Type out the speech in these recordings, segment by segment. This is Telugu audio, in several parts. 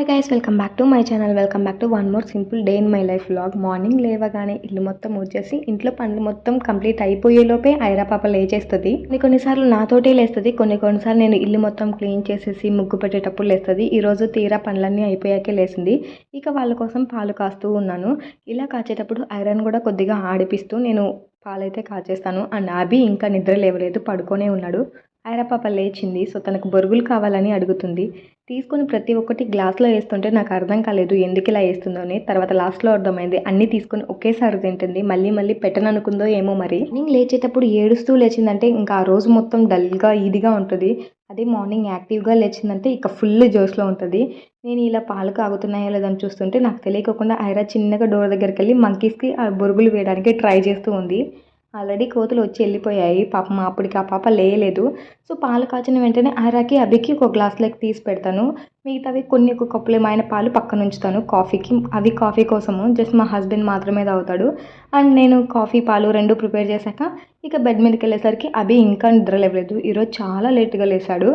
Hi guys welcome back to my channel welcome back to one more simple day in my life vlog morning లేవగానే ఇల్లు మొత్తం వచ్చేసి ఇంట్లో పనులు మొత్తం కంప్లీట్ అయిపోయే లోపే ఐరా పాప లేచేస్తుంది. కొన్ని కొన్నిసార్లు నాతోటే లేస్తుంది కొన్ని కొన్నిసార్లు నేను ఇల్లు మొత్తం క్లీన్ చేసేసి ముగ్గు పెట్టేటప్పుడు లేస్తుంది. ఈరోజు తీరా పనులన్నీ అయిపోయాకే లేచింది ఇక వాళ్ళ కోసం పాలు కాస్తూ ఉన్నాను. ఇలా కాచేటప్పుడు ఐరన్ కూడా కొద్దిగా ఆడిపిస్తూ నేను పాలైతే కాచేస్తాను. అండ్ అభి ఇంకా నిద్ర లేవలేదు పడుకొనే ఉన్నాడు. ఐరా పాప లేచింది. సో తనకు బొరుగులు కావాలని అడుగుతుంది. తీసుకుని ప్రతి ఒక్కటి గ్లాస్లో వేస్తుంటే నాకు అర్థం కాలేదు ఎందుకు ఇలా వేస్తుందో అని. తర్వాత లాస్ట్లో అర్థమైంది అన్నీ తీసుకొని ఒకేసారి తింటుంది. మళ్ళీ మళ్ళీ పెట్టననుకుందో ఏమో మరి. నేను లేచేటప్పుడు ఏడుస్తూ లేచిందంటే ఇంకా ఆ రోజు మొత్తం డల్గా ఇదిగా ఉంటుంది. అదే మార్నింగ్ యాక్టివ్గా లేచిందంటే ఇక ఫుల్ జోష్లో ఉంటుంది. నేను ఇలా పాలు కాగుతున్నాయో లేదని చూస్తుంటే నాకు తెలియకుండా ఐరా చిన్నగా డోర్ దగ్గరికి వెళ్ళి మంకీస్కి ఆ బొరుగులు వేయడానికి ట్రై చేస్తూ ఉంది. ఆల్రెడీ కోతులు వచ్చి వెళ్ళిపోయాయి. పాపం అప్పటికి ఆ పాప లేయలేదు. సో పాలు కాచిన వెంటనే ఆరాకి అభికి ఒక గ్లాస్లోకి తీసి పెడతాను. మిగతావి కొన్ని ఒక కప్పులు ఏమైనా పాలు పక్కన ఉంచుతాను కాఫీకి అవి కాఫీ కోసము. జస్ట్ మా హస్బెండ్ మాత్రమే తాగుతాడు. అండ్ నేను కాఫీ పాలు రెండు ప్రిపేర్ చేశాక ఇక బెడ్ మీదకి వెళ్ళేసరికి అవి ఇంకా నిద్ర లేవలేదు. ఈరోజు చాలా లేట్గా లేచాడు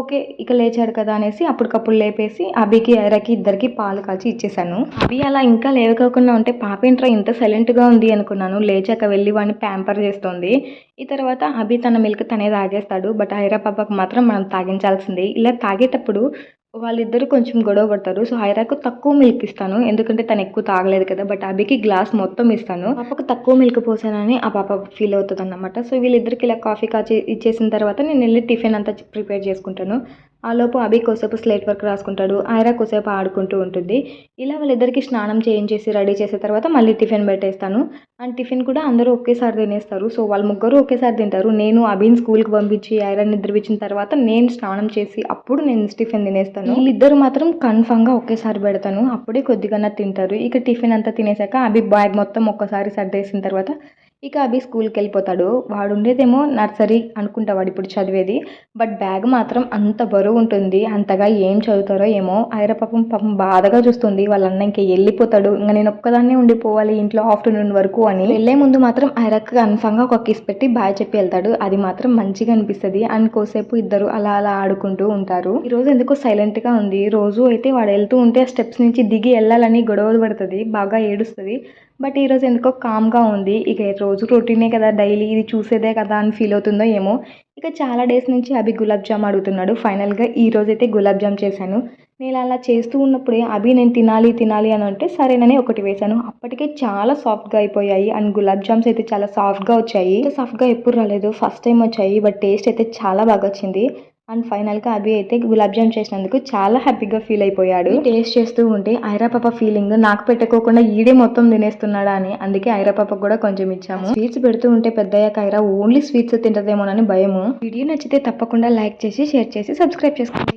ఓకే ఇక లేచాడు కదా అనేసి అప్పటికప్పుడు లేపేసి అభికి ఐరాకి ఇద్దరికి పాలు కాచి ఇచ్చేసాను అభి అలా ఇంకా లేవకోకుండా ఉంటే పాప ఇంట్లో ఇంత సైలెంట్గా ఉంది అనుకున్నాను. లేచాక వెళ్ళి వాడిని ప్యాంపర్ చేస్తుంది. ఈ తర్వాత అభి తన మిల్క్ తనే తాగేస్తాడు. బట్ ఐరా పాపకు మాత్రం మనం తాగించాల్సిందే. ఇలా తాగేటప్పుడు వాళ్ళిద్దరు కొంచెం గొడవ పడతారు. సో హైరాకు తక్కువ మిల్క్ ఇస్తాను. ఎందుకంటే తను ఎక్కువ తాగలేదు కదా. బట్ అభికి గ్లాస్ మొత్తం ఇస్తాను. పాపకు తక్కువ మిల్క్ పోసానని ఆ పాప ఫీల్ అవుతుంది అనమాట సో వీళ్ళిద్దరికి ఇలా కాఫీ కాచి ఇచ్చేసిన తర్వాత నేను వెళ్ళి టిఫిన్ అంతా ప్రిపేర్ చేసుకుంటాను. ఆలోపు అభి కోసేపు స్లేట్ వర్క్ రాసుకుంటాడు. ఐరా కోసేపు ఆడుకుంటూ ఉంటుంది. ఇలా వాళ్ళిద్దరికి స్నానం చేయించేసి రెడీ చేసిన తర్వాత మళ్ళీ టిఫిన్ పెట్టేస్తాను. అండ్ టిఫిన్ కూడా అందరూ ఒకేసారి తినేస్తారు. సో వాళ్ళు ముగ్గురు ఒకేసారి తింటారు. నేను అభిని స్కూల్కి పంపించి ఐరా నిద్రపించిన తర్వాత నేను స్నానం చేసి అప్పుడు నేను టిఫిన్ తినేస్తాను. వీళ్ళిద్దరు మాత్రం కన్ఫామ్గా ఒకేసారి పెడతాను. అప్పుడే కొద్దిగా తింటారు. ఇక టిఫిన్ అంతా తినేసాక అభి బ్యాగ్ మొత్తం ఒక్కసారి సర్దేసిన తర్వాత ఇక అభి స్కూల్కి వెళ్ళిపోతాడు వాడు ఉండేదేమో నర్సరీ అనుకుంటా వాడు ఇప్పుడు చదివేది. బట్ బ్యాగ్ మాత్రం అంత బరువు ఉంటుంది. అంతగా ఏం చదువుతారో ఏమో. ఐర పాపం పాపం బాధగా చూస్తుంది. వాళ్ళ అన్న ఇంకా వెళ్ళిపోతాడు ఇంకా నేను ఒక్కదాన్నే ఉండిపోవాలి ఇంట్లో ఆఫ్టర్నూన్ వరకు అని. వెళ్ళే ముందు మాత్రం ఐరక్ కన్ఫామ్గా ఒక కిస్ పెట్టి బాయ్ చెప్పి వెళ్తాడు. అది మాత్రం మంచిగా అనిపిస్తుంది. అండ్ కోసేపు ఇద్దరు అలా అలా ఆడుకుంటూ ఉంటారు. ఈ రోజు ఎందుకో సైలెంట్గా ఉంది. రోజు అయితే వాడు వెళ్తూ ఉంటే స్టెప్స్ నుంచి దిగి వెళ్ళాలని గొడవలు పడుతుంది. బాగా ఏడుస్తుంది. బట్ ఈరోజు ఎందుకో కామ్గా ఉంది. ఇక రోజు రొటీనే కదా డైలీ ఇది చూసేదే కదా అని ఫీల్ అవుతుందో ఏమో. ఇక చాలా డేస్ నుంచి అభి గులాబ్ జామ్ అడుగుతున్నాడు. ఫైనల్గా ఈ రోజైతే గులాబ్ జామ్ చేశాను. నేను అలా చేస్తూ ఉన్నప్పుడే అభి నేను తినాలి తినాలి అని అంటే సరేనని ఒకటి వేశాను. అప్పటికే చాలా సాఫ్ట్గా అయిపోయాయి. అండ్ గులాబ్ జామ్స్ అయితే చాలా సాఫ్ట్గా వచ్చాయి. సాఫ్ట్గా ఎప్పుడు రాలేదు. ఫస్ట్ టైం వచ్చాయి. బట్ టేస్ట్ అయితే చాలా బాగా వచ్చింది. అండ్ ఫైనల్గా అభి అయితే గులాబ్ జామ్ చేసినందుకు చాలా హ్యాపీగా ఫీల్ అయిపోయాడు. టేస్ట్ చేస్తూ ఉంటే ఐరాపాప ఫీలింగ్ నాకు పెట్టుకోకుండా ఈడే మొత్తం తినేస్తున్నాడా అని అందుకే ఐరాపాపకు కూడా కొంచెం ఇచ్చాము. స్వీట్స్ పెడుతూ ఉంటే పెద్దయ్యాక ఐరా ఓన్లీ స్వీట్స్ తింటదేమోనని భయము. వీడియో నచ్చితే తప్పకుండా లైక్ చేసి షేర్ చేసి సబ్స్క్రైబ్ చేసుకోండి.